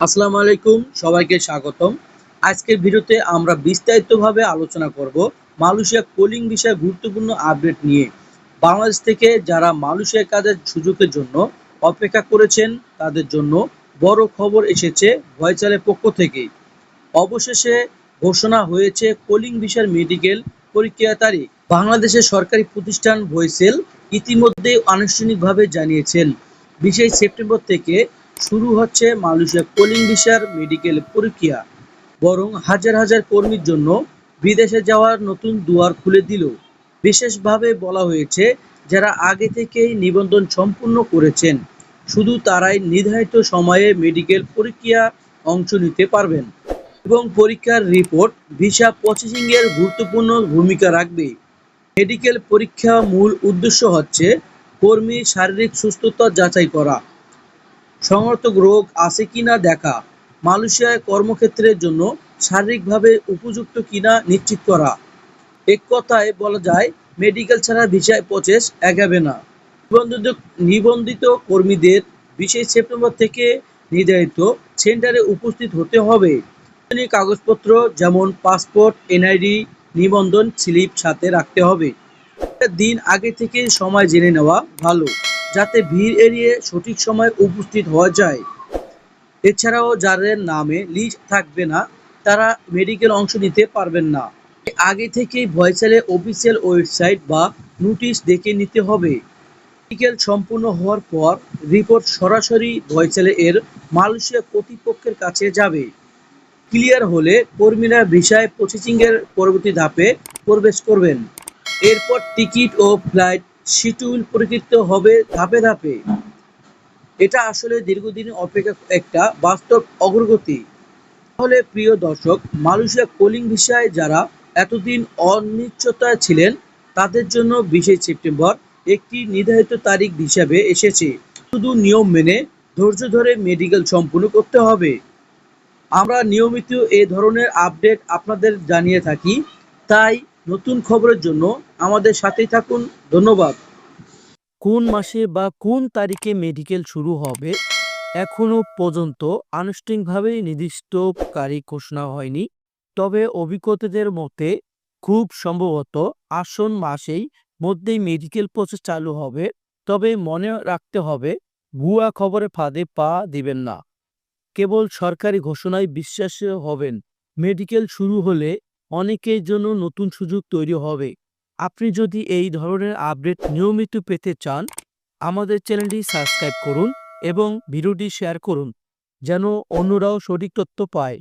আসসালামু আলাইকুম, সবাইকে স্বাগতম। আজকের ভিডিওতে আমরা বিস্তারিতভাবে আলোচনা করব মালয়েশিয়া কোলিং বিষয়ে গুরুত্বপূর্ণ আপডেট নিয়ে। বাংলাদেশ থেকে যারা মালয়েশিয়া কাজের সুযোগের জন্য অপেক্ষা করেছেন, তাদের জন্য বড় খবর এসেছে ভয়চালের পক্ষ থেকে অবশেষে ঘোষণা হয়েছে কোলিং বিষয়ের মেডিকেল পরীক্ষা তারিখ। বাংলাদেশের সরকারি প্রতিষ্ঠান ভয়েসেল ইতিমধ্যে আনুষ্ঠানিকভাবে জানিয়েছেন, বিশেষ সেপ্টেম্বর থেকে শুরু হচ্ছে মালয়েশিয়া কোলিং ভিসার মেডিকেল পরীক্ষা। বরং হাজার হাজার কর্মীর জন্য বিদেশে যাওয়ার নতুন দুয়ার খুলে দিল। বিশেষভাবে বলা হয়েছে, যারা আগে থেকেই নিবন্ধন সম্পূর্ণ করেছেন, শুধু তারাই নির্ধারিত সময়ে মেডিকেল পরীক্ষা অংশ নিতে পারবেন এবং পরীক্ষার রিপোর্ট ভিসা প্রসেসিং এর গুরুত্বপূর্ণ ভূমিকা রাখবে। মেডিকেল পরীক্ষা মূল উদ্দেশ্য হচ্ছে কর্মী শারীরিক সুস্থতা যাচাই করা। সংগঠক রোগ আছে কিনা দেখা, মালয়েশিয়ায় কর্মক্ষেত্রের জন্য শারীরিকভাবে উপযুক্ত কিনা নিশ্চিত করা। এক কথায় বলা যায়, মেডিকেল ছাড়া ভিসায় প্রসেস এগাবে না। নিবন্ধিত নিবন্ধিত কর্মীদের বিশেষ সেপ্টেম্বর থেকে নির্ধারিত সেন্টারে উপস্থিত হতে হবে। কাগজপত্র যেমন পাসপোর্ট, এনআইডি, নিবন্ধন স্লিপ সাথে রাখতে হবে। দিন আগে থেকে সময় জেনে নেওয়া ভালো। যাতে ভিড় এড়িয়ে সঠিক সময় উপস্থিত হওয়া যায়। এছাড়াও যাদের নামে লিস্ট থাকবে না, তারা মেডিকেল অংশ নিতে পারবেন না। আগে থেকেই ভয়েসেলের অফিসিয়াল ওয়েবসাইট বা নোটিশ দেখে নিতে হবে। মেডিকেল সম্পূর্ণ হওয়ার পর রিপোর্ট সরাসরি ভয়েসেলে এর মালয়েশিয়া কর্তৃপক্ষের কাছে যাবে। ক্লিয়ার হলে কর্মীরা ভিসায় প্রসেসিংয়ের পরবর্তী ধাপে প্রবেশ করবেন। এরপর টিকিট ও ফ্লাইট শিডিউল পরিকৃত হবে ধাপে ধাপে। এটা আসলে দীর্ঘদিন অপেক্ষা একটা বাস্তব অগ্রগতি। তাহলে প্রিয় দর্শক, মালয়েশিয়া কোলিং ভিসায় যারা এতদিন অনিশ্চয়তায় ছিলেন, তাদের জন্য বিশে সেপ্টেম্বর একটি নির্ধারিত তারিখ হিসাবে এসেছে। শুধু নিয়ম মেনে ধৈর্য ধরে মেডিকেল সম্পূর্ণ করতে হবে। আমরা নিয়মিত এ ধরনের আপডেট আপনাদের জানিয়ে থাকি, তাই নতুন খবরের জন্য আমাদের সাথেই থাকুন। ধন্যবাদ। কোন মাসে বা কোন তারিখে মেডিকেল শুরু হবে, এখনও পর্যন্ত আনুষ্ঠানিকভাবে নির্দিষ্ট তারিখ ঘোষণা হয়নি, তবে অভিজ্ঞতাদের মতে খুব সম্ভবত আসন মাসেই মধ্যেই মেডিকেল প্রসেস চালু হবে, তবে মনে রাখতে হবে ভুয়া খবরে ফাঁদে পা দিবেন না। কেবল সরকারি ঘোষণায় বিশ্বাসী হবেন, মেডিকেল শুরু হলে অনেকের জন্য নতুন সুযোগ তৈরি হবে। আপনি যদি এই ধরনের আপডেট নিয়মিত পেতে চান, আমাদের চ্যানেলটি সাবস্ক্রাইব করুন এবং ভিডিওটি শেয়ার করুন, যেন অন্যরাও সঠিক তথ্য পায়।